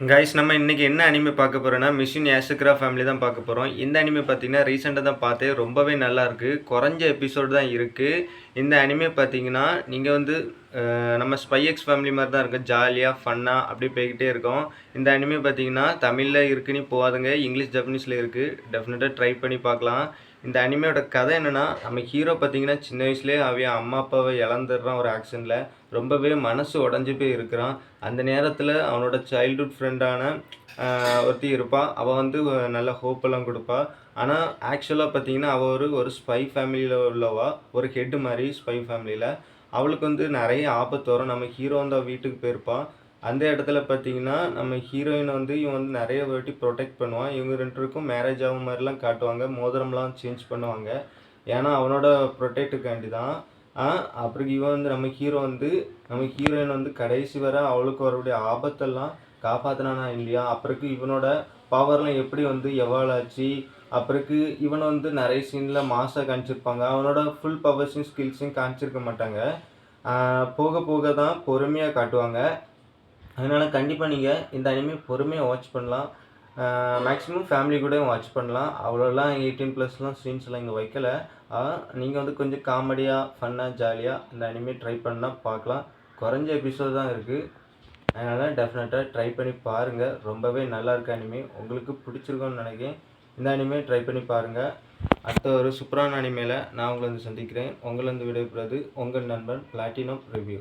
Guys நம்ம இன்றைக்கி என்ன அனிமே பார்க்க போகிறோன்னா மிஷின் யாசுக்ரா ஃபேமிலி தான் பார்க்க போகிறோம் இந்த அனிமே பார்த்தீங்கன்னா ரீசெண்டாக தான் பார்த்தேன். ரொம்பவே நல்லா இருக்கு. குறைஞ்ச எபிசோடு தான் இருக்குது இந்த அனிமே பார்த்தீங்கன்னா நீங்கள் வந்து நம்ம ஸ்பைஎக்ஸ் ஃபேமிலி மாதிரி தான் இருக்கும் ஜாலியாக ஃபன்னாக அப்படி போய்கிட்டே இருக்கோம். இந்த அனிமே பார்த்தீங்கன்னா தமிழில் இருக்குன்னு போகாதுங்க. இங்கிலீஷ் ஜப்பனீஸில் இருக்குது டெஃபினட்டாக ட்ரை பண்ணி பார்க்கலாம். இந்த அனிமையோட கதை என்னென்னா நம்ம ஹீரோ பார்த்தீங்கன்னா சின்ன வயசுலேயே அவன் அம்மா அப்பாவை இழந்துடுறான் ஒரு ஆக்ஷனில் ரொம்பவே மனசு உடஞ்சி போய் இருக்கிறான். அந்த நேரத்தில் அவனோட சைல்ட்ஹுட் ஃப்ரெண்டான ஒருத்தி இருப்பாள் அவள் வந்து நல்ல ஹோப்பெல்லாம் கொடுப்பாள் கொடுப்பா. ஆனால் ஆக்சுவலாக பார்த்தீங்கன்னா அவள் ஒரு ஒரு ஸ்பை ஃபேமிலியில் உள்ளவா? ஒரு ஹெட்டு மாதிரி ஸ்பை ஃபேமிலியில் அவளுக்கு வந்து நிறைய ஆபத்து வரும். நம்ம ஹீரோ வந்து அவள் வீட்டுக்கு போயிருப்பான் அந்த இடத்துல பார்த்தீங்கன்னா நம்ம ஹீரோயினை வந்து இவன் வந்து நிறைய வாட்டி ப்ரொடெக்ட் பண்ணுவான். இவங்க ரெண்டு பேருக்கும் மேரேஜ் ஆகும் மாதிரிலாம் காட்டுவாங்க. மோதிரம்லாம் சேஞ்ச் பண்ணுவாங்க. ஏன்னா அவனோட ப்ரொடெக்டுக்காண்டி தான் அப்புறம் இவன் வந்து நம்ம ஹீரோ வந்து நம்ம ஹீரோயின் வந்து கடைசி வரை அவளுக்கு வரக்கூடிய ஆபத்தெல்லாம் காப்பாற்றினானா இல்லையா? அப்புறக்கு இவனோட பவர்லாம் எப்படி வந்து எவாலாச்சு அப்புறக்கு இவனை வந்து நிறைய சீனில் மாசாக காமிச்சிருப்பாங்க. அவனோட ஃபுல் பவர்ஸையும் ஸ்கில்ஸையும் காமிச்சிருக்க மாட்டாங்க. போக போக தான் பொறுமையாக காட்டுவாங்க. அதனால் கண்டிப்பாக நீங்கள் இந்த அனிமே பொறுமையாக வாட்ச் பண்ணலாம். மேக்ஸிமம் ஃபேமிலி கூட வாட்ச் பண்ணலாம். அவ்வளோலாம் எயிட்டீன் ப்ளஸ்லாம் சீன்ஸ்லாம் இங்கே வைக்கல. நீங்கள் வந்து கொஞ்சம் காமெடியாக ஃபன்னாக ஜாலியாக இந்த அனிமே ட்ரை பண்ணால் பார்க்கலாம் குறைஞ்ச எபிசோட் தான் இருக்குது அதனால் டெஃபினட்டாக ட்ரை பண்ணி பாருங்கள் ரொம்பவே நல்லா இருக்கு அனிமே உங்களுக்கு பிடிச்சிருக்கோன்னு நினைக்கிறேன். இந்த அனிமே ட்ரை பண்ணி பாருங்கள் அடுத்த ஒரு சுப்ரான் அனிமேல நான் உங்களை வந்து சந்திக்கிறேன். உங்களை வந்து விடைபெறுவது உங்கள் நண்பன் பிளாட்டினம் ரிவ்யூ